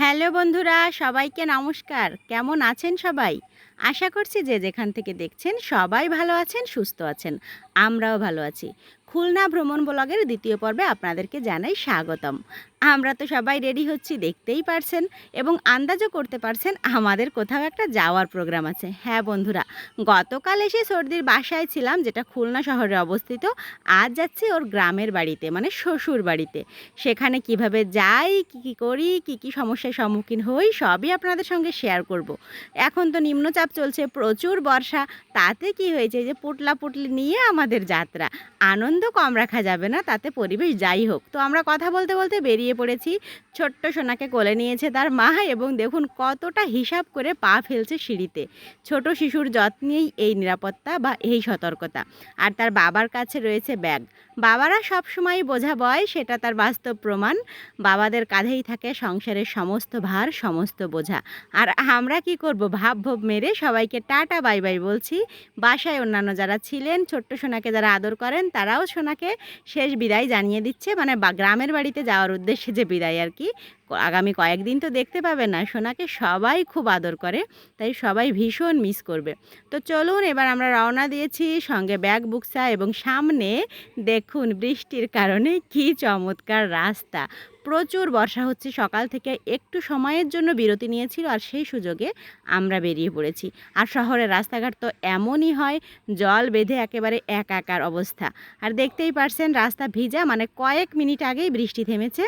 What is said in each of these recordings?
Hello বন্ধুরা সবাইকে নমস্কার। কেমন আছেন সবাই? আশা করছি যে যেখান থেকে দেখছেন সবাই ভালো আছেন, সুস্থ আছেন। আমরাও ভালো আছি। খুলনা ভ্রমণ ব্লগের দ্বিতীয় পর্বে আপনাদেরকে জানাই স্বাগতম। আমরা তো সবাই রেডি হচ্ছি, দেখতেই পারছেন এবং আন্দাজও করতে পারছেন আমাদের কোথাও একটা যাওয়ার প্রোগ্রাম আছে। হ্যাঁ বন্ধুরা, গতকাল এসে সর্দির বাসায় ছিলাম, যেটা খুলনা শহরে অবস্থিত। আজ যাচ্ছি ওর গ্রামের বাড়িতে মানে শ্বশুর বাড়িতে। সেখানে কীভাবে যাই, কী কী করি, কী কী সমস্যার সম্মুখীন হই, সবই আপনাদের সঙ্গে শেয়ার করব। এখন তো নিম্নচাপ চলছে, প্রচুর বর্ষা। তাতে কি হয়েছে যে, পুটলা পুটলি নিয়ে আমাদের যাত্রা। আনন্দ কম রাখা যাবে না, তাতে পরিবেশ যাই হোক। তো আমরা কথা বলতে বলতে বেরিয়ে পড়েছি। ছোট্ট সোনাকে কোলে নিয়েছে তার মা এবং দেখুন কতটা হিসাব করে পা ফেলছে সিঁড়িতে। ছোট শিশুর যত্নেই এই নিরাপত্তা বা এই সতর্কতা। আর তার বাবার কাছে রয়েছে ব্যাগ। বাবারা সবসময় বোঝা বয়, সেটা তার বাস্তব প্রমাণ। বাবাদের কাঁধেই থাকে সংসারের সমস্ত ভার, সমস্ত বোঝা। আর আমরা কি করব? ভাব ভোব মেরে সবাইকে টাটা, বাই বাই বলছি। বাসায় অন্যান্য যারা ছিলেন, ছোট্ট সোনাকে যারা আদর করেন, তারাও সোনাকে শেষ বিদায় জানিয়ে দিচ্ছে। মানে গ্রামের বাড়িতে যাওয়ার উদ্দেশ্যে যে বিদায় আর ক- আগামী কয়েকদিন তো দেখতে পাবে না, সোনাকে সবাই খুব আদর করে, তাই সবাই ভীষণ মিস করবে। তো চলুন এবার আমরা রওনা দিয়েছি সঙ্গে ব্যাগ বুকসা এবং সামনে দেখুন বৃষ্টির কারণে কি চমৎকার রাস্তা। প্রচুর বর্ষা হচ্ছে, সকাল থেকে একটু সময়ের জন্য বিরতি নিয়েছিল আর সেই সুযোগে আমরা বেরিয়ে পড়েছি। আর শহরের রাস্তাঘাট তো এমনই হয়, জল বেঁধে একেবারে একাকার অবস্থা। আর দেখতেই পারছেন রাস্তা ভিজা মানে কয়েক মিনিট আগেই বৃষ্টি থেমেছে।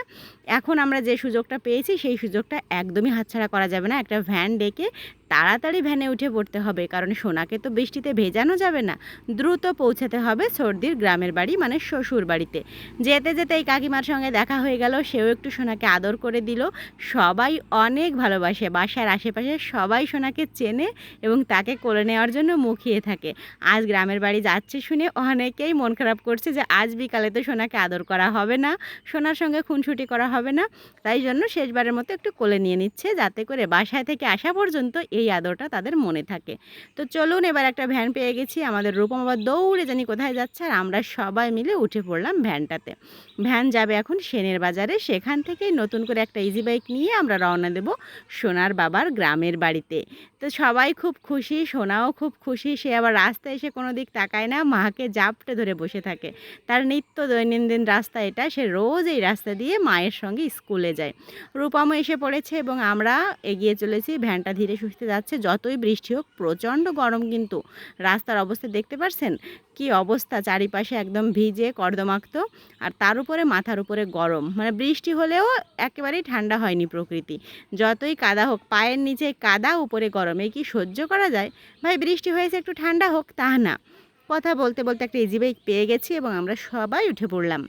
এখন আমরা যে সুযোগটা পেয়েছি, সেই সুযোগটা একদমই হাতছাড়া করা যাবে না। একটা ভ্যান ডেকে তাড়াতাড়ি ভ্যানে উঠে পড়তে হবে, কারণ সোনাকে তো বৃষ্টিতে ভেজানো যাবে না। দ্রুত পৌঁছাতে হবে সর্দির গ্রামের বাড়ি মানে শ্বশুর বাড়িতে। যেতে যেতে এই কাকিমার সঙ্গে দেখা হয়ে গেল, সেও একটু সোনাকে আদর করে দিল। সবাই অনেক ভালোবাসে, বাসার আশেপাশে সবাই সোনাকে চেনে এবং তাকে কোলে নেওয়ার জন্য মুখিয়ে থাকে। আজ গ্রামের বাড়ি যাচ্ছে শুনে অনেকেই মন খারাপ করছে যে আজ বিকালে তো সোনাকে আদর করা হবে না, সোনার সঙ্গে খুনসুটি করা হবে না। তাই জন্য শেষবারের মতো একটু কোলে নিয়ে নিচ্ছে, যাতে করে বাসায় থেকে আসা পর্যন্ত এই আদরটা তাদের মনে থাকে। তো চলুন এবার একটা ভ্যান পেয়ে গেছি, আমাদের রূপম আবার দৌড়ে জানি কোথায় যাচ্ছে আর আমরা সবাই মিলে উঠে পড়লাম ভ্যানটাতে। ভ্যান যাবে এখন সেনের বাজারে, সেখান থেকেই নতুন করে একটা ইজি বাইক নিয়ে আমরা রওনা দেব সোনার বাবার গ্রামের বাড়িতে। তো সবাই খুব খুশি, সোনাও খুব খুশি, সে আবার রাস্তায় এসে কোনো দিক তাকায় না, মাকে জাপটে ধরে বসে থাকে। তার নিত্য দৈনন্দিন রাস্তা এটা, সে রোজ এই রাস্তা দিয়ে মায়ের সঙ্গে স্কুলে যায়। রূপমও এসে পড়েছে এবং আমরা এগিয়ে চলেছি, ভ্যানটা ধীরে সুস্থে যাচ্ছে, যতই বৃষ্টি হোক, প্রচণ্ড গরম কিন্তু। রাস্তার অবস্থা দেখতে পাচ্ছেন কি অবস্থা, চারিপাশে একদম ভিজে, কর্দমাক্ত, আর তার উপরে, মাথার উপরে গরম। মানে বৃষ্টি হলেও একেবারেই ঠান্ডা হয়নি প্রকৃতি। যতই কাদা হোক, পায়ের নিচে কাদা, উপরে গরম। এই কি সহ্য করা যায়? ভাই, বৃষ্টি হয়েছে, একটু ঠান্ডা হোক, তা না। কথা বলতে বলতে একটা ইজি বাইক পেয়ে গেছি এবং আমরা সবাই উঠে পড়লাম।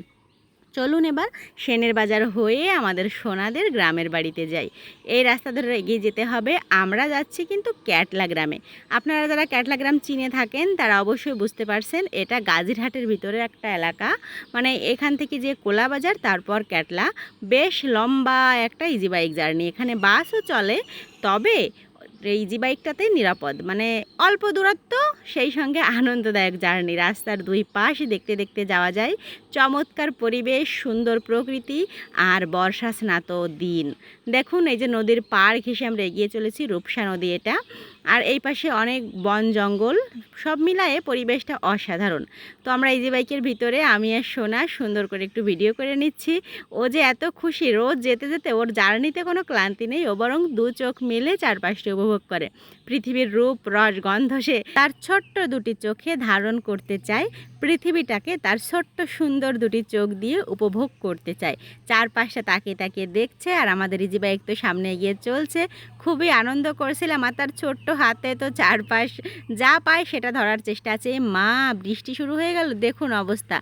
চলুন এবার সেনের বাজার হয়ে আমাদের সোনাদের গ্রামের বাড়িতে যাই। এই রাস্তা ধরে এগিয়ে যেতে হবে। আমরা যাচ্ছি কিন্তু ক্যাটলা গ্রামে। আপনারা যারা ক্যাটলা গ্রাম চিনে থাকেন, তারা অবশ্যই বুঝতে পারছেন, এটা গাজীরহাটের ভিতরে একটা এলাকা। মানে এখান থেকে যে কোলা বাজার, তারপর ক্যাটলা। বেশ লম্বা একটা ইজি বাইক জার্নি এখানে বাসও চলে, তবে ইজি বাইকটাতেই নিরাপদ। মানে অল্প দূরত্ব, সেই সঙ্গে আনন্দদায়ক জার্নি। রাস্তার দুই পাশ দেখতে দেখতে যাওয়া যায়। চমৎকার পরিবেশ, সুন্দর প্রকৃতি আর বর্ষা স্নাত দিন। দেখুন, এই যে নদীর পাড় ঘেঁষে আমরা এগিয়ে চলেছি, রূপসা নদী এটা। আর এই পাশে অনেক বন জঙ্গল, সব মিলায়ে পরিবেশটা অসাধারণ। তো আমরা ইজি বাইকের ভিতরে, আমি আর সোনা, সুন্দর করে একটু ভিডিও করে নিচ্ছি। ও যে এত খুশি, রোজ যেতে যেতে ওর জার্নিতে কোনো ক্লান্তি নেই। ও বরং দু চোখ মেলে চারপাশটি উপভোগ করে। পৃথিবীর রূপ রস গন্ধ সে তার ছোট্ট দুটি চোখে ধারণ করতে চায় পৃথিবীটাকে তার ছোট্ট সুন্দর দুটি চোখ দিয়ে উপভোগ করতে চায়। চারপাশটা তাকিয়ে তাকিয়ে দেখছে আর আমাদের ইজি বাইক তো সামনে এগিয়ে চলছে। খুবই আনন্দ করছিলাম আর তার ছোট্ট হাতে তো চারপাশ যা পায় সেটা ধরার চেষ্টা আছে। মা, বৃষ্টি শুরু হয়ে গেল, দেখুন অবস্থা।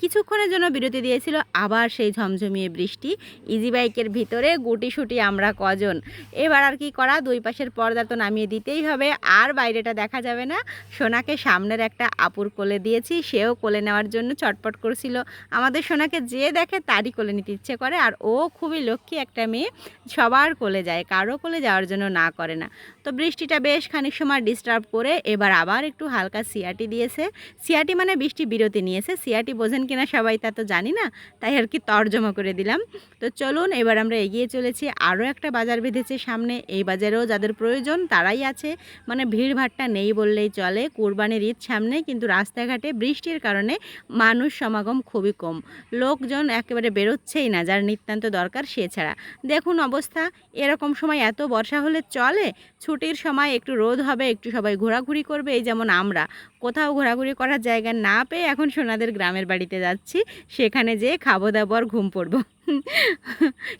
কিছুক্ষণের জন্য বিরতি দিয়েছিল, আবার সেই ঝমঝমিয়ে বৃষ্টি। ইজি বাইকের ভিতরে গুটি সুটি আমরা কজন। এবার আর কি করা, দুই পাশের পর্দা তো নামিয়ে দিতেই হবে, আর বাইরেটা দেখা যাবে না। সোনাকে সামনের একটা আপুর কোলে দিয়েছি, সে সেও কোলে নেওয়ার জন্য চটপট করছিল। আমাদের সোনাকে যে দেখে তারই কোলে নিতে ইচ্ছে করে আর ও খুবই লক্ষ্মী একটা মেয়ে, সবার কোলে যায়, কারও কোলে যাওয়ার জন্য না করে না। তো বৃষ্টিটা বেশ খানিক সময় ডিস্টার্ব করে এবার আবার একটু হালকা সিয়াটি দিয়েছে। সিয়াটি মানে বৃষ্টি বিরতি নিয়েছে। সিয়াটি বোঝেন কিনা সবাই তা তো জানি না, তাই আর কি তর্জমা করে দিলাম। তো চলুন, এবার আমরা এগিয়ে চলেছি আরও একটা বাজার বেঁধেছে সামনে। এই বাজারেও যাদের প্রয়োজন তারাই আছে। মানে ভিড়ভাট্টা নেই বললেই চলে। কোরবানির ঈদ সামনে, কিন্তু রাস্তাঘাটে বৃষ্টির কারণে মানুষ সমাগম খুবই কম। লোকজন একেবারে বেরোচ্ছেই না, যার নিতান্ত দরকার সে ছাড়া। দেখুন অবস্থা, এরকম সময় এত বর্ষা হলে চলে? ছুটির সময় একটু রোদ হবে, একটু সবাই ঘোরাঘুরি করবে, এই যেমন আমরা। কোথাও ঘোরাঘুরি করার জায়গা না পেয়ে এখন সোনাদের গ্রামের বাড়িতে যাচ্ছি, সেখানে যেয়ে খাব দাবো আর ঘুম পড়ব।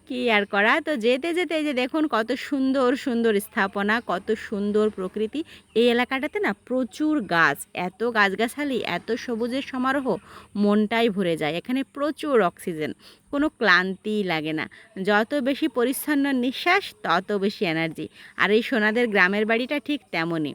কি আর করা? তো যেতে যেতে যে দেখুন কত সুন্দর সুন্দর স্থাপনা, কত সুন্দর প্রকৃতি। এই এলাকাটাতে না প্রচুর গাছ, এত গাছগাছালি, এত সবুজের সমারোহ, মনটাই ভরে যায়। এখানে প্রচুর অক্সিজেন, কোনো ক্লান্তি লাগে না। যত বেশি পরিচ্ছন্ন নিঃশ্বাস, তত বেশি এনার্জি। আর এই সোনাদের গ্রামের বাড়িটা ঠিক তেমনই।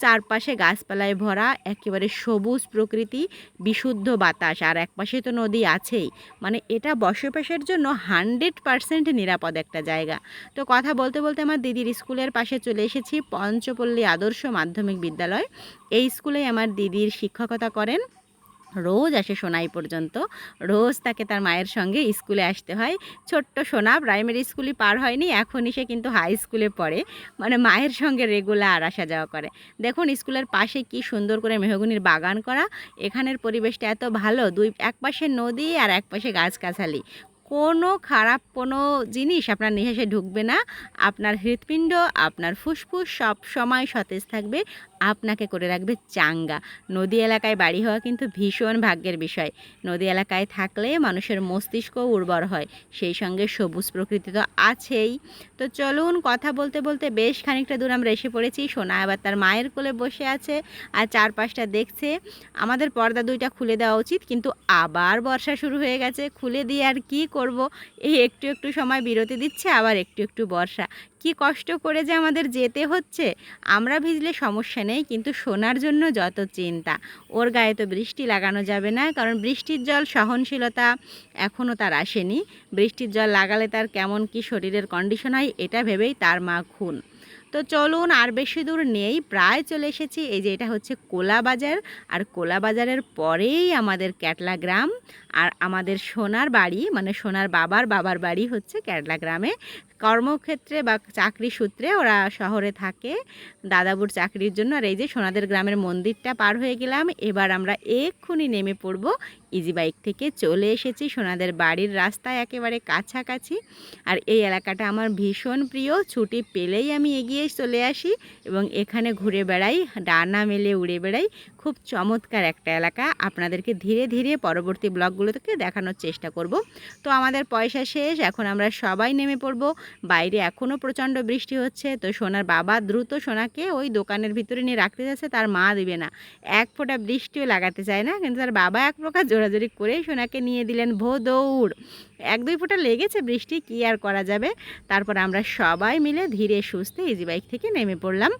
চারপাশে গাছপালায় ভরা, একেবারে সবুজ প্রকৃতি, বিশুদ্ধ বাতাস, আর একপাশে তো নদী আছেই। মানে এটা বসবাসের জন্য হান্ড্রেড পারসেন্ট নিরাপদ একটা জায়গা। তো কথা বলতে বলতে আমার দিদির স্কুলের পাশে চলে এসেছি, পঞ্চপল্লী আদর্শ মাধ্যমিক বিদ্যালয়। এই স্কুলে আমার দিদির শিক্ষকতা করেন। রোজ আসে সোনাই পর্যন্ত। রোজ তাকে তার মায়ের সঙ্গে স্কুলে আসতে হয়। ছোট্ট সোনা প্রাইমারি স্কুলই পার হয়নি, এখনই সে কিন্তু হাই স্কুলে পড়ে। মানে মায়ের সঙ্গে রেগুলার আসা যাওয়া করে। দেখুন স্কুলের পাশে কি সুন্দর করে মেহগুনির বাগান করা। এখানের পরিবেশটা এত ভালো, দুই, এক পাশে নদী আর এক পাশে গাছগাছালি কোনো খারাপ কোনো জিনিস আপনার নিঃশ্বাসে ঢুকবে না। আপনার হৃৎপিণ্ড, আপনার ফুসফুস সব সময় সতেজ থাকবে। আপনাকে করে রাখবে চাঙ্গা। নদী এলাকায় বাড়ি হওয়া কিন্তু ভীষণ ভাগ্যের বিষয়। নদী এলাকায় থাকলে মানুষের মস্তিষ্ক উর্বর হয়। সেই সঙ্গে সবুজ প্রকৃতি তো আছেই। তো চলুন কথা বলতে বলতে বেশ খানিকটা দূর আমরা এসে পড়েছি। সোনা আবার তার মায়ের কোলে বসে আছে আর চারপাশটা দেখছে। আমাদের পর্দা দুইটা খুলে দেওয়া উচিত, কিন্তু আবার বর্ষা শুরু হয়ে গেছে। খুলে দিয়ে আর কি করব। এই একটু একটু সময় বিরতি দিচ্ছে, আবার একটু একটু বর্ষা। কি কষ্ট করে যে আমাদের যেতে হচ্ছে, আমরা ভিজলে সমস্যা নেই, কিন্তু সোনার জন্য যত চিন্তা। ওর গায়ে তো বৃষ্টি লাগানো যাবে না, কারণ বৃষ্টির জল সহনশীলতা এখনও তার আসেনি। বৃষ্টির জল লাগালে তার কেমন কি শরীরের কন্ডিশন হয়, এটা ভেবেই তার মা খুন। তো চলুন আর বেশি দূর নেই, প্রায় চলে এসেছি। এই যে এটা হচ্ছে কোলা বাজার, আর কোলা বাজারের পরেই আমাদের ক্যাটলা গ্রাম। আর আমাদের সোনার বাড়ি মানে সোনার বাবার বাবার বাড়ি হচ্ছে ক্যাটলা গ্রামে। কর্মক্ষেত্রে বা চাকরি সূত্রে ওরা শহরে থাকে, দাদাবুর চাকরির জন্য। আর এই যে সোনাদের গ্রামের মন্দিরটা পার হয়ে গেলাম। এবার আমরা এক্ষুনি নেমে পড়ব ইজি বাইক থেকে চলে এসেছি। সোনাদের বাড়ির রাস্তায় একেবারে কাছাকাছি। আর এই এলাকাটা আমার ভীষণ প্রিয়। ছুটি পেলেই আমি এগিয়ে চলে আসি এবং এখানে ঘুরে বেড়াই, ডানা মেলে উড়ে বেড়াই। খুব চমৎকার একটা এলাকা। আপনাদেরকে ধীরে ধীরে পরবর্তী ব্লগগুলো থেকে দেখানোর চেষ্টা করব। তো আমাদের পয়সা শেষ। এখন আমরা সবাই নেমে পড়ব। বাইরে এখনও প্রচণ্ড বৃষ্টি হচ্ছে। তো সোনার বাবা দ্রুত সোনাকে ওই দোকানের ভিতরে নিয়ে রাখতে যাচ্ছে। তার মা দিবে না। এক ফোঁটা বৃষ্টিও লাগাতে চায় না। কিন্তু তার বাবা এক প্রকার জোরাজোরি করে সোনাকে নিয়ে দিলেন ভো দৌড়। এক দুই ফোঁটা লেগেছে বৃষ্টি, কী আর করা যাবে? তারপর আমরা সবাই মিলে ধীরে সুস্থে ইজি বাইক থেকে নেমে পড়লাম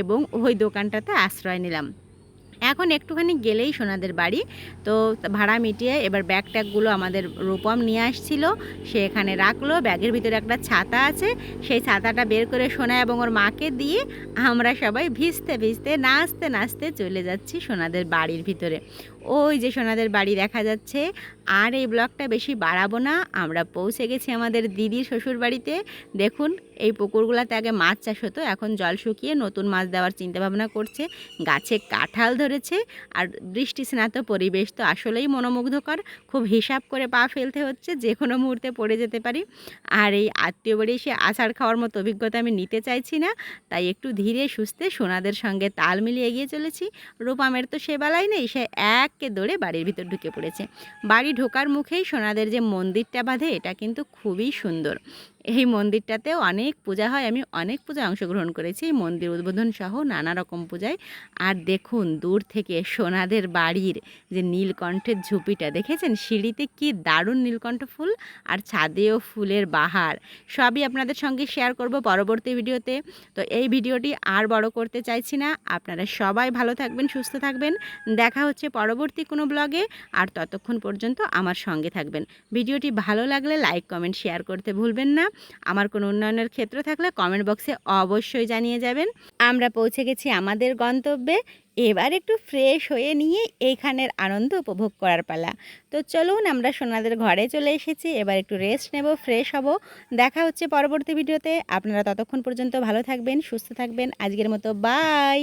এবং ওই দোকানটাতে আশ্রয় নিলাম। এখন একটুখানি গেলেই সোনাদের বাড়ি। তো ভাড়া মিটিয়ে এবার ব্যাগ ট্যাগগুলো আমাদের রূপম নিয়ে আসছিল। সে এখানে রাখল। ব্যাগের ভিতরে একটা ছাতা আছে। সেই ছাতাটা বের করে সোনা এবং ওর মাকে দিয়ে আমরা সবাই ভিজতে ভিজতে নাচতে নাচতে চলে যাচ্ছি সোনাদের বাড়ির ভিতরে। ওই যে সোনাদের বাড়ি দেখা যাচ্ছে। আর এই ব্লগটা বেশি বাড়াবো না, আমরা পৌঁছে গেছি আমাদের দিদির শ্বশুর বাড়িতে দেখুন, এই পুকুরগুলোতে আগে মাছ চাষ হতো, এখন জল শুকিয়ে নতুন মাছ দেওয়ার চিন্তাভাবনা করছে। গাছে কাঁঠাল ধরেছে, আর বৃষ্টি স্নাত পরিবেশ তো আসলেই মনোমুগ্ধকর। খুব হিসাব করে পা ফেলতে হচ্ছে, যে কোনো মুহূর্তে পড়ে যেতে পারি। আর এই আত্মীয় বাড়ি এসে আষাঢ় খাওয়ার মতো অভিজ্ঞতা আমি নিতে চাইছি না, তাই একটু ধীরে সুস্থে সোনাদের সঙ্গে তাল মিলিয়ে এগিয়ে চলেছি। রূপামের তো সে বেলায় নেই, সে এককে দৌড়ে বাড়ির ভিতর ঢুকে পড়েছে। বাড়ি ঢোকার মুখেই সোনাদের যে মন্দিরটা বাঁধে, এটা কিন্তু খুবই সুন্দর। এই মন্দিরটাতেও অনেক পূজা হয়। আমি অনেক পূজায় অংশগ্রহণ করেছি। এই মন্দির উদ্বোধন সহ নানা রকম পূজায়। আর দেখুন, দূর থেকে সোনাদের বাড়ির যে নীলকণ্ঠের ঝুপিটা, দেখেছেন? সিঁড়িতে কি দারুণ নীলকণ্ঠ ফুল আর ছাদেও ফুলের বাহার। সবই আপনাদের সঙ্গে শেয়ার করব পরবর্তী ভিডিওতে। তো এই ভিডিওটি আর বড় করতে চাইছি না। আপনারা সবাই ভালো থাকবেন, সুস্থ থাকবেন। দেখা হচ্ছে পরবর্তী কোনো ব্লগে আর ততক্ষণ পর্যন্ত আমার সঙ্গে থাকবেন। ভিডিওটি ভালো লাগলে লাইক কমেন্ট শেয়ার করতে ভুলবেন না। আমার কোনো উন্নয়নের ক্ষেত্র থাকলে কমেন্ট বক্সে অবশ্যই জানিয়ে যাবেন। আমরা পৌঁছে গেছি আমাদের গন্তব্যে। এবার একটু ফ্রেশ হয়ে নিয়ে এইখানের আনন্দ উপভোগ করার পালা। তো চলুন আমরা সোনাদের ঘরে চলে এসেছি। এবার একটু রেস্ট নেব ফ্রেশ হব। দেখা হচ্ছে পরবর্তী ভিডিওতে আপনারা ততক্ষণ পর্যন্ত ভালো থাকবেন, সুস্থ থাকবেন। আজকের মতো বাই